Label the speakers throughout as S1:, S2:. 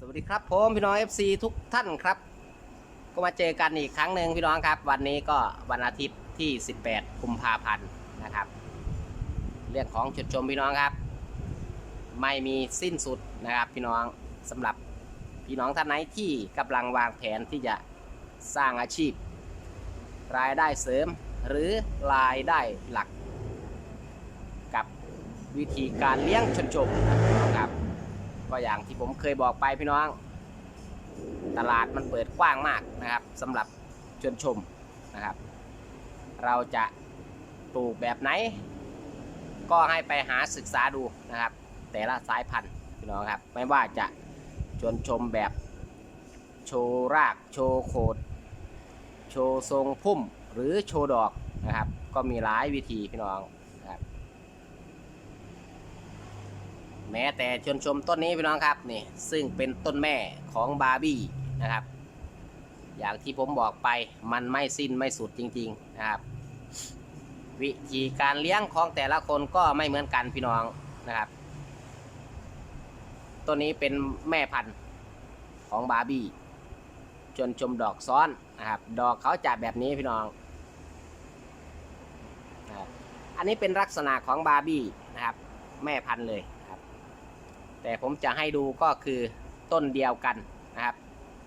S1: สวัสดีครับผมพี่น้อง FC ทุกท่านครับ ก็มาเจอกันอีกครั้งหนึ่งพี่น้องครับ วันนี้ก็วันอาทิตย์ที่ 18กุมภาพันธ์นะครับ เรื่องของจุดชมพี่น้องครับ ไม่มีสิ้นสุดนะครับ พี่น้องสำหรับพี่น้องท่านไหนที่กำลังวางแผนที่จะสร้างอาชีพ รายได้เสริมหรือรายได้หลัก กับวิธีการเลี้ยงชนชมนะครับ ก็อย่างที่ผมเคยบอกไปพี่น้อง ตลาดมันเปิดกว้างมากนะครับสำหรับชวนชมนะครับ เราจะปลูกแบบไหน ก็ให้ไปหาศึกษาดูนะครับ แต่ละสายพันธุ์พี่น้องครับ ไม่ว่าจะชวนชมแบบโชว์รากโชว์โคนโชว์ทรงพุ่มหรือโชว์ดอกนะครับ ก็มีหลายวิธีพี่น้องนะครับ แม้แต่ชวนชมต้นนี้พี่น้องครับนี่ซึ่งเป็นต้นแม่ของบาร์บี้นะครับ อย่างที่ผมบอกไปมันไม่สิ้นไม่สุดจริง ๆนะครับ วิธีการเลี้ยงของแต่ละคนก็ไม่เหมือนกันพี่น้องนะครับต้นนี้เป็นแม่พันธุ์ของบาร์บี้จนชมดอกซ้อนนะครับ ดอกเขาจะแบบนี้พี่น้องอันนี้เป็นลักษณะของบาร์บี้นะครับ แม่พันธุ์เลย แต่ผมจะให้ดูก็คือต้นเดียวกันนะครับ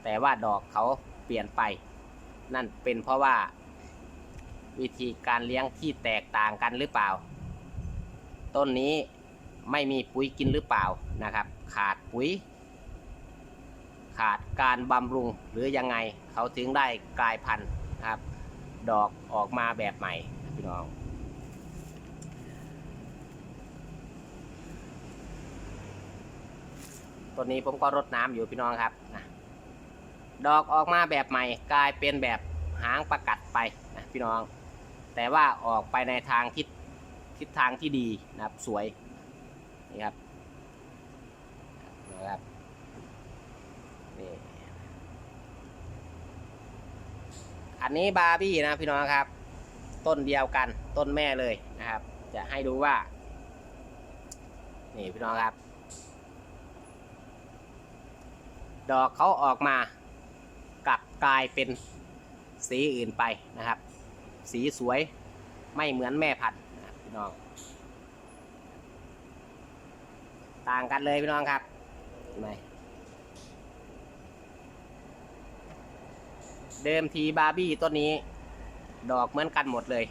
S1: แต่ว่าดอกเขาเปลี่ยนไป นั่นเป็นเพราะว่า วิธีการเลี้ยงที่แตกต่างกันหรือเปล่า ต้นนี้ไม่มีปุ๋ยกินหรือเปล่านะครับ ขาดปุ๋ย ขาดการบำรุงหรือยังไงเขาถึงได้กลายพันธุ์นะครับ ดอกออกมาแบบใหม่พี่น้อง ต้นนี้ผมก็รดน้ำอยู่พี่น้องครับนะดอกออกมาแบบใหม่กลายเป็นแบบหางประกัดไปนะพี่น้อง แต่ว่าออกไปในทางทิศทิศทางที่ดีนะครับสวยนี่ครับนะครับนี่อันนี้บาร์บี้นะพี่น้องครับ ต้นเดียวกันต้นแม่เลยนะครับ จะให้ดูว่า นี่พี่น้องครับ ดอกเขาออกมากลับกลายเป็นสีอื่นไปนะครับ สีสวยไม่เหมือนแม่พันธุ์พี่น้อง ต่างกันเลยพี่น้องครับเห็นไหมเดิมทีบาร์บี้ต้นนี้ ดอกเหมือนกันหมดเลย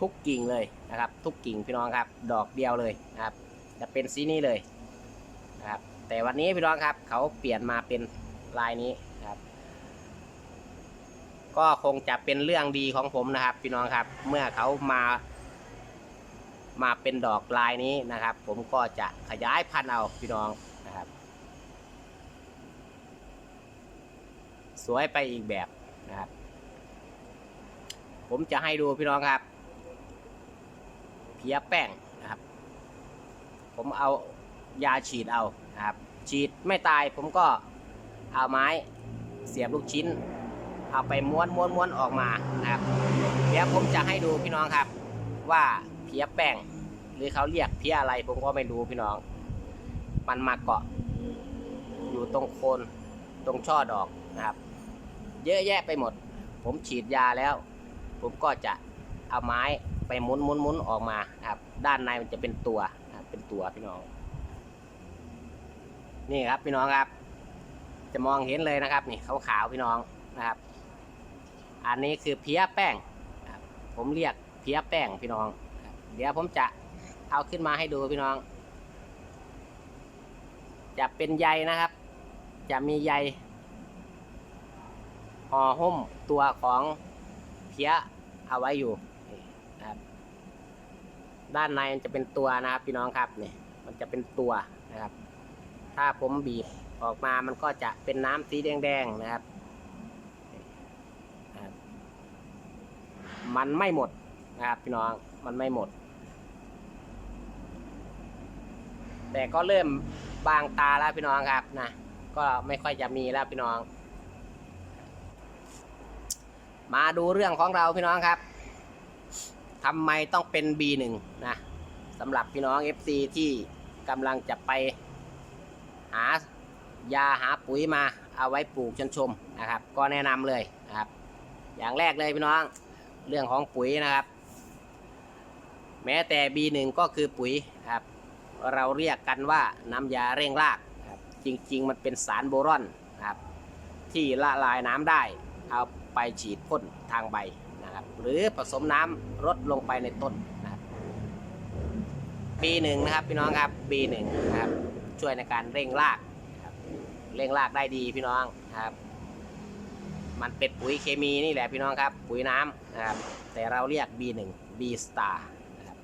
S1: ทุกกิ่งเลยนะครับ ทุกกิ่งพี่น้องครับ ดอกเดียวเลยนะครับ จะเป็นสีนี้เลยนะครับ แต่วันนี้พี่น้องครับ เขาเปลี่ยนมาเป็นลายนี้ครับ ก็คงจะเป็นเรื่องดีของผมนะครับ พี่น้องครับ เมื่อเขามา มาเป็นดอกลายนี้นะครับ ผมก็จะขยายพันธุ์เอาพี่น้องนะครับ สวยไปอีกแบบนะครับ ผมจะให้ดูพี่น้องครับเพียแป้งนะครับ ผมเอายาฉีดเอา นะครับฉีดไม่ตายผมก็เอาไม้เสียบลูกชิ้น เอาไปม้วนม้วนม้วนออกมานะครับเดี๋ยวผมจะให้ดูพี่น้องครับ ว่าเพี้ยแป้งหรือเขาเรียกเพี้ยอะไรผมก็ไม่รู้พี่น้อง มันมาเกาะ อยู่ตรงโคนตรงช่อดอกนะครับ เยอะแยะไปหมด ผมฉีดยาแล้ว ผมก็จะเอาไม้ไปหมุนหมุนหมุนออกมาครับ ด้านในมันจะเป็นตัวเป็นตัวพี่น้อง นี่ครับพี่น้องครับ จะมองเห็นเลยนะครับ นี่ขาวๆพี่น้องนะครับ อันนี้คือเพี้ยแป้งผมเรียกเพี้ยแป้งพี่น้อง เดี๋ยวผมจะเอาขึ้นมาให้ดูพี่น้อง จะเป็นใยนะครับ จะมีใยห่อหุ้มตัวของเพี้ยเอาไว้อยู่นะครับ ด้านในมันจะเป็นตัวนะครับพี่น้องครับนี่มันจะเป็นตัวนะครับ ถ้าผมบีบออกมามันก็จะเป็นน้ำสีแดงๆนะครับนะครับ มันไม่หมดนะครับพี่น้อง มันไม่หมด แต่ก็เริ่มบางตาแล้วพี่น้องครับนะ ก็ไม่ค่อยจะมีแล้วพี่น้อง มาดูเรื่องของเราพี่น้องครับทำไมต้องเป็น B1 นะสำหรับพี่น้อง FC ที่กำลังจะไป หายาหาปุ๋ยมาเอาไว้ปลูกชนชมนะครับ ก็แนะนำเลยนะครับ อย่างแรกเลยพี่น้องเรื่องของปุ๋ยนะครับ แม้แต่ B1 ก็คือปุ๋ยครับ เราเรียกกันว่าน้ำยาเร่งรากครับ จริง ๆ มันเป็นสารโบรอนครับ ที่ละลายน้ำได้ เอาไปฉีดพ่นทางใบนะครับ หรือผสมน้ำลดลงไปในต้นนะครับ B1 นะครับพี่น้องครับ B1 นะครับ ช่วยในการเร่งรากเร่งรากได้ดีพี่น้องครับ มันเป็นปุ๋ยเคมีนี่แหละพี่น้องครับ ปุ๋ยน้ำนะครับแต่เราเรียก B1 B Star นะครับ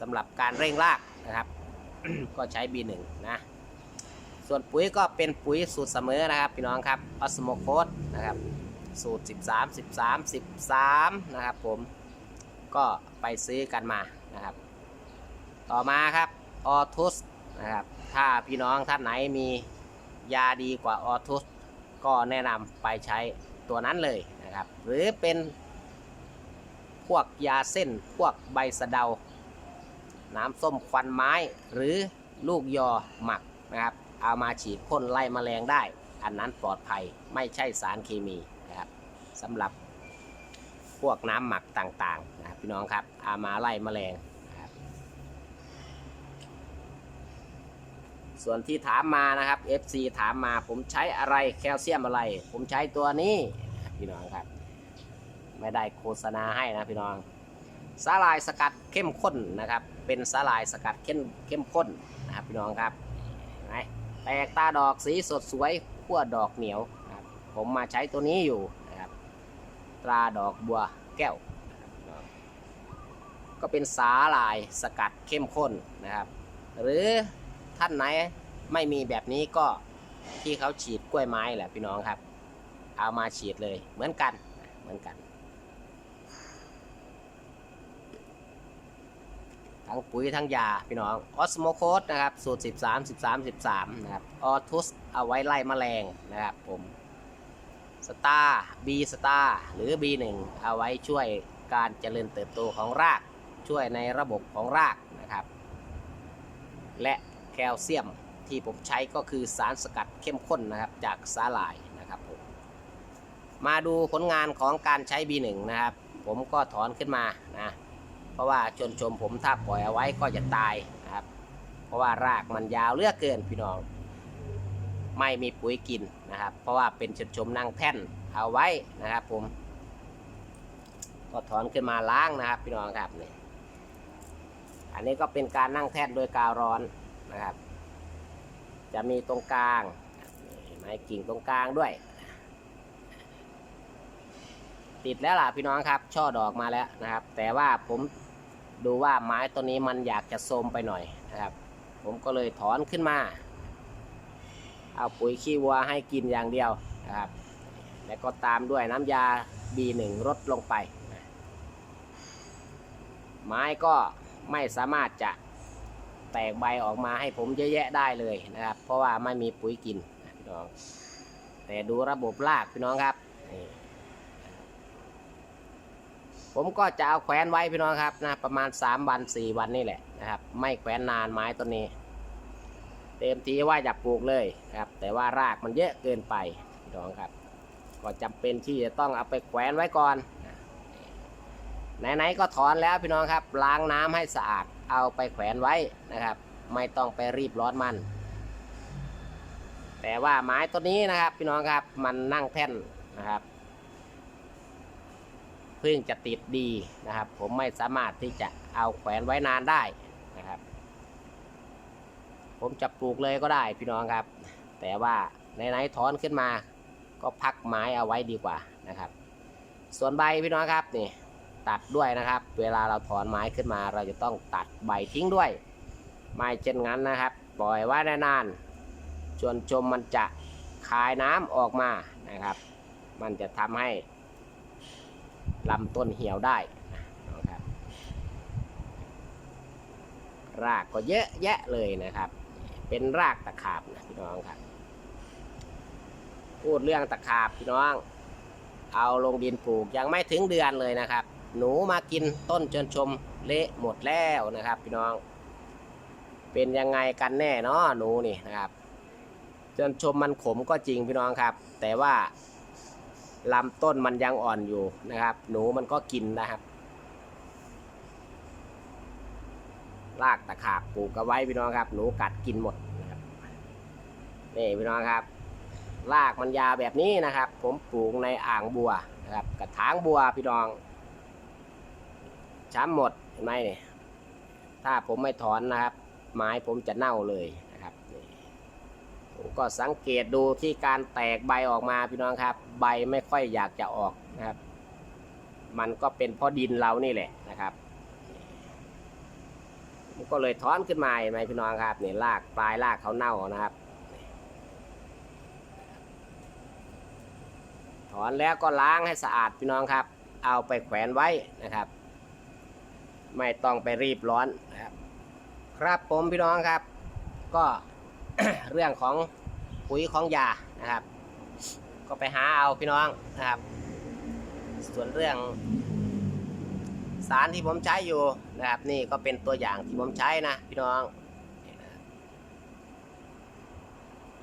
S1: สำหรับการเร่งรากนะครับ ก็ใช้ B1 นะส่วนปุ๋ยก็เป็นปุ๋ยสูตรเสมอนะครับพี่น้องครับออสโมโคสนะครับสูตร 13 13 13 นะครับผมก็ไปซื้อกันมานะครับ ต่อมาครับออทุส นะครับ ถ้าพี่น้องท่านไหนมียาดีกว่าออทุสก็แนะนำไปใช้ตัวนั้นเลยนะครับ หรือเป็นพวกยาเส้นพวกใบสะเดา น้ำส้มควันไม้ หรือลูกยอหมักนะครับ เอามาฉีดพ่นไล่แมลงได้ อันนั้นปลอดภัยไม่ใช่สารเคมีนะครับสำหรับพวกน้ำหมักต่างๆนะพี่น้องครับ เอามาไล่แมลงนะครับ ส่วนที่ถามมานะครับ FC ถามมาผมใช้อะไรแคลเซียมอะไร ผมใช้ตัวนี้พี่น้องครับ ไม่ได้โฆษณาให้นะพี่น้องสาลายสกัดเข้มข้นนะครับ เป็นสาลายสกัดเข้มเข้มข้นนะครับพี่น้องครับเห็นไหมแตกตาดอกสีสดสวยขั้วดอกเหนียวครับผมมาใช้ตัวนี้อยู่นะครับตราดอกบัวแก้ว ก็เป็นสาลายสกัดเข้มข้นนะครับ หรือ ท่านไหนไม่มีแบบนี้ก็ที่เขาฉีดกล้วยไม้แหละพี่น้องครับ เอามาฉีดเลยเหมือนกันเหมือนกัน ทั้งปุ๋ยทั้งยาพี่น้องออสโมโคสนะครับ สูตร 13 13 13 นะครับออทุสเอาไว้ไล่แมลงนะครับผมสตาร์บีสตาร์หรือ B1 เอาไว้ช่วยการเจริญเติบโตของรากช่วยในระบบของรากนะครับ และ คลเซียมที่ผมใช้ก็คือสารสกัดเข้มข้นนะครับจากสาหร่ายนะครับผมมาดูผลงานของการใช้ B1 นะครับ ผมก็ถอนขึ้นมานะเพราะว่าชนชมผมถ้าปล่อยเอาไว้ก็จะตายนะครับ เพราะว่ารากมันยาวเลือกเกินพี่น้อง ไม่มีปุ๋ยกินนะครับ เพราะว่าเป็นชนชมนั่งแท่นเอาไว้นะครับผมก็ถอนขึ้นมาล้างนะครับพี่น้องครับนี่อันนี้ก็เป็นการนั่งแท่นโดยกาวร้อน นะครับ จะมีตรงกลางไหมกิ่งตรงกลางด้วย ติดแล้วล่ะพี่น้องครับ ช่อดอกมาแล้วนะครับ แต่ว่าผมดูว่าไม้ต้นนี้มันอยากจะโทมไปหน่อยนะครับ ผมก็เลยถอนขึ้นมา เอาปุ๋ยขี้วัวให้กินอย่างเดียวนะครับ แล้วก็ตามด้วยน้ำยา B1 รดลงไป ไม้ก็ไม่สามารถจะ แตกใบออกมาให้ผมเยอะแยะได้เลยนะครับ เพราะว่าไม่มีปุ๋ยกินพี่น้อง แต่ดูระบบรากพี่น้องครับ ผมก็จะเอาแขวนไว้พี่น้องครับนะประมาณ 3 วัน 4 วันนี่แหละนะครับ ไม่แขวนนานไม้ต้นนี้ เต็มทีว่าจะปลูกเลยครับ แต่ว่ารากมันเยอะเกินไปพี่น้องครับ ก็จำเป็นที่จะต้องเอาไปแขวนไว้ก่อน ไหนๆก็ถอนแล้วพี่น้องครับ ล้างน้ำให้สะอาดเอาไปแขวนไว้นะครับ ไม่ต้องไปรีบร้อนมัน แต่ว่าไม้ต้นนี้นะครับพี่น้องครับมันนั่งแท่นนะครับเพิ่งจะติดดีนะครับ ผมไม่สามารถที่จะเอาแขวนไว้นานได้นะครับ ผมจะปลูกเลยก็ได้พี่น้องครับ แต่ว่าไหนๆถอนขึ้นมา ก็พักไม้เอาไว้ดีกว่านะครับ ส่วนใบพี่น้องครับนี่ ตัดด้วยนะครับ เวลาเราถอนไม้ขึ้นมาเราจะต้องตัดใบทิ้งด้วย ไม่เช่นนั้นนะครับ ปล่อยไว้นานๆจนชมมันจะคายน้ำออกมานะครับ มันจะทำให้ลำต้นเหี่ยวได้นะครับรากก็เยอะแยะเลยนะครับ เป็นรากตะขาบนะพี่น้องครับพูดเรื่องตะขาบพี่น้อง เอาลงดินปลูกยังไม่ถึงเดือนเลยนะครับ หนูมากินต้นจนชมเละหมดแล้วนะครับ พี่น้อง เป็นยังไงกันแน่เนาะหนูนี่นะครับจนชมมันขมก็จริงพี่น้องครับ แต่ว่าลำต้นมันยังอ่อนอยู่นะครับ หนูมันก็กินนะครับรากตะขาบปลูกเอาไว้พี่น้องครับ หนูกัดกินหมดนะครับนี่พี่น้องครับรากมันยาวแบบนี้นะครับ ผมปลูกในอ่างบัวนะครับกระถางบัวพี่น้อง ช้ำหมดเห็นไหมเนี่ยถ้าผมไม่ถอนนะครับ ไม้ผมจะเน่าเลยนะครับผมก็สังเกตดูที่การแตกใบออกมาพี่น้องครับ ใบไม่ค่อยอยากจะออกนะครับ มันก็เป็นเพราะดินเรานี่แหละนะครับผมก็เลยถอนขึ้นมาเห็นไหมพี่น้องครับเนี่ยรากปลายรากเขาเน่านะครับถอนแล้วก็ล้างให้สะอาดพี่น้องครับ เอาไปแขวนไว้นะครับ ไม่ต้องไปรีบร้อนนะครับ ครับผมพี่น้องครับ ก็เรื่องของปุ๋ยของยานะครับ ก็ไปหาเอาพี่น้องนะครับ ส่วนเรื่อง สารที่ผมใช้อยู่นะครับ นี่ก็เป็นตัวอย่างที่ผมใช้นะพี่น้อง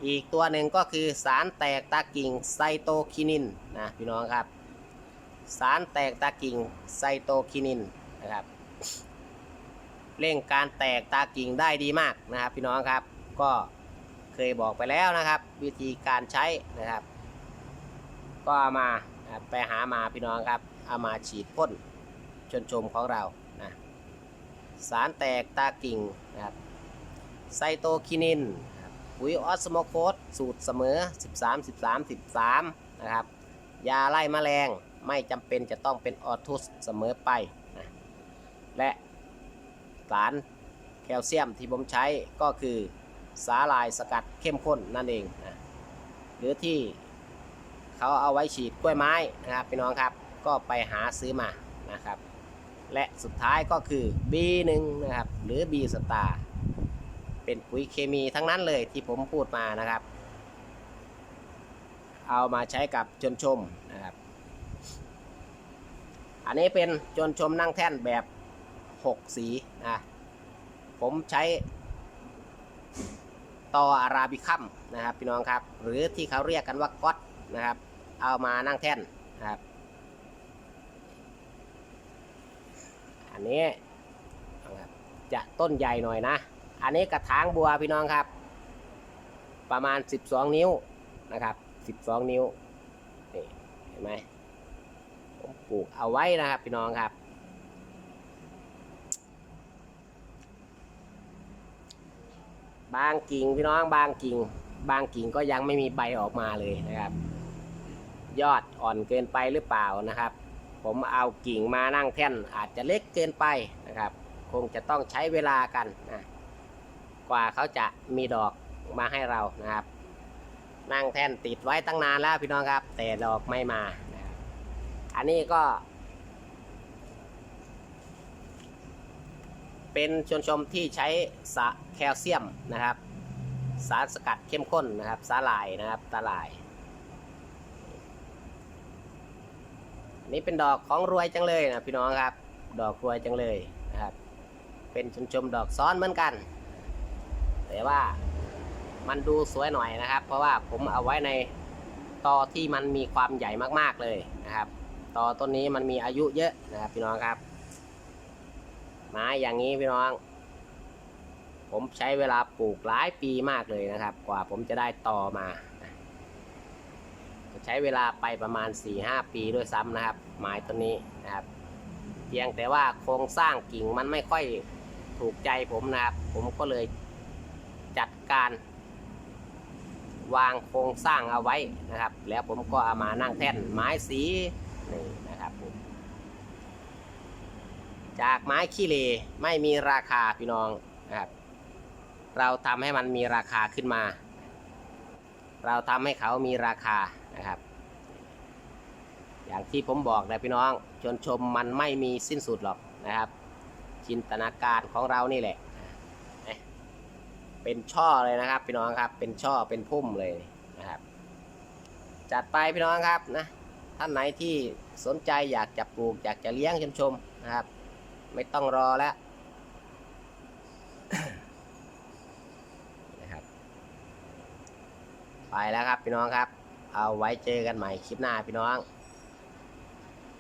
S1: อีกตัวหนึ่งก็คือสารแตกตากิ่งไซโตคินินนะพี่น้องครับ สารแตกตากิ่งไซโตคินินนะครับ เร่งการแตกตากิ่งได้ดีมากนะครับ พี่น้องครับก็เคยบอกไปแล้วนะครับ วิธีการใช้นะครับ ก็ามาไปหามาพี่น้องครับเอามาฉีดพ่นชนชมของเรานะสารแตกตากิ่งนะครับไซโตคินินปุ๋ยออสโมโคสสูตรเสมอ 13 13 13 นะครับ ยาไล่แมลงไม่จำเป็นจะต้องเป็นออทุสเสมอไปนะและ สารแคลเซียมที่ผมใช้ก็คือสาลายสกัดเข้มข้นนั่นเองนะหรือที่เขาเอาไว้ฉีดกล้วยไม้นะครับพี่น้องครับก็ไปหาซื้อมานะครับ และสุดท้ายก็คือ B1 นะครับหรือ B สตาร์เป็นปุ๋ยเคมีทั้งนั้นเลยที่ผมพูดมานะครับ เอามาใช้กับจนชมนะครับ อันนี้เป็นจนชมนั่งแท่นแบบ 6 สีนะผมใช้ตออาราบิคัมนะครับพี่น้องครับ หรือที่เขาเรียกกันว่าก๊อตนะครับ เอามานั่งแท่นนะครับ อันนี้นะจะต้นใหญ่หน่อยนะ อันนี้กระถางบัวพี่น้องครับ ประมาณ 12 นิ้วนะครับ 12 นิ้วนี่เห็นไหมผมปลูกเอาไว้นะครับพี่น้องครับ บางกิ่งพี่น้องบางกิ่ง บางกิ่งก็ยังไม่มีใบออกมาเลยนะครับ ยอดอ่อนเกินไปหรือเปล่านะครับ ผมเอากิ่งมานั่งแท่นอาจจะเล็กเกินไปนะครับ คงจะต้องใช้เวลากันนะกว่าเขาจะมีดอกมาให้เรานะครับ นั่งแท่นติดไว้ตั้งนานแล้วพี่น้องครับ แต่ดอกไม่มานะอันนี้ก็ เป็นชวนชมที่ใช้สะแคลเซียมนะครับ สารสกัดเข้มข้นนะครับ สาลายนะครับสาลายนนี้เป็นดอกของรวยจังเลยนะพี่น้องครับ ดอกรวยจังเลยนะครับ เป็นชมชมดอกซ้อนเหมือนกัน แต่ว่ามันดูสวยหน่อยนะครับ เพราะว่าผมเอาไว้ในตอที่มันมีความใหญ่มากๆเลยนะครับตอต้นนี้มันมีอายุเยอะนะครับพี่น้องครับ ไม้อย่างนี้พี่น้อง ผมใช้เวลาปลูกหลายปีมากเลยนะครับ กว่าผมจะได้ต่อมาใช้เวลาไปประมาณ 4-5 ปีด้วยซ้ำนะครับ ไม้ต้นนี้นะครับ เพียงแต่ว่าโครงสร้างกิ่งมันไม่ค่อยถูกใจผมนะครับ ผมก็เลยจัดการวางโครงสร้างเอาไว้นะครับ แล้วผมก็เอามานั่งแท่นไม้สีนี่นะครับผม จากไม้ขี้เลไม่มีราคาพี่น้องนะครับ เราทำให้มันมีราคาขึ้นมา เราทำให้เขามีราคานะครับ อย่างที่ผมบอกนะพี่น้องชนชมมันไม่มีสิ้นสุดหรอกนะครับ จินตนาการของเรานี่แหละนะเป็นช่อเลยนะครับ พี่น้องครับ เป็นช่อเป็นพุ่มเลยนะครับ จัดไปพี่น้องครับนะท่านไหนที่สนใจอยากจะปลูกอยากจะเลี้ยงชมชมนะครับ ไม่ต้องรอแล้วนะครับ ไปแล้วครับพี่น้องครับ เอาไว้เจอกันใหม่คลิปหน้าพี่น้อง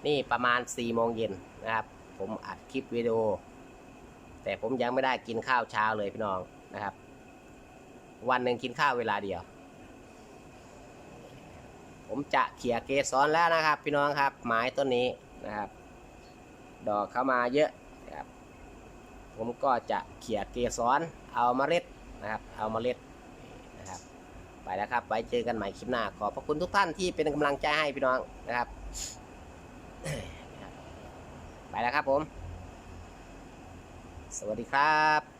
S1: นี่ประมาณ4ี่โมงเย็นนะครับ ผมอัดคลิปวิดีโอ แต่ผมยังไม่ได้กินข้าวเช้าเลยพี่น้องนะครับ วันหนึ่งกินข้าวเวลาเดียวผมจะเขี่ยเกสรแล้วนะครับ พี่น้องครับไม้ต้นนี้นะครับ ดอกเข้ามาเยอะนะครับผมก็จะเขี่ยเกสรเอาเมล็ดนะครับ เอาเมล็ดนะครับ ไปแล้วครับไว้เจอกันใหม่คลิปหน้า ขอบพระคุณทุกท่านที่เป็นกำลังใจให้พี่น้องนะครับ ไปแล้วครับผม สวัสดีครับ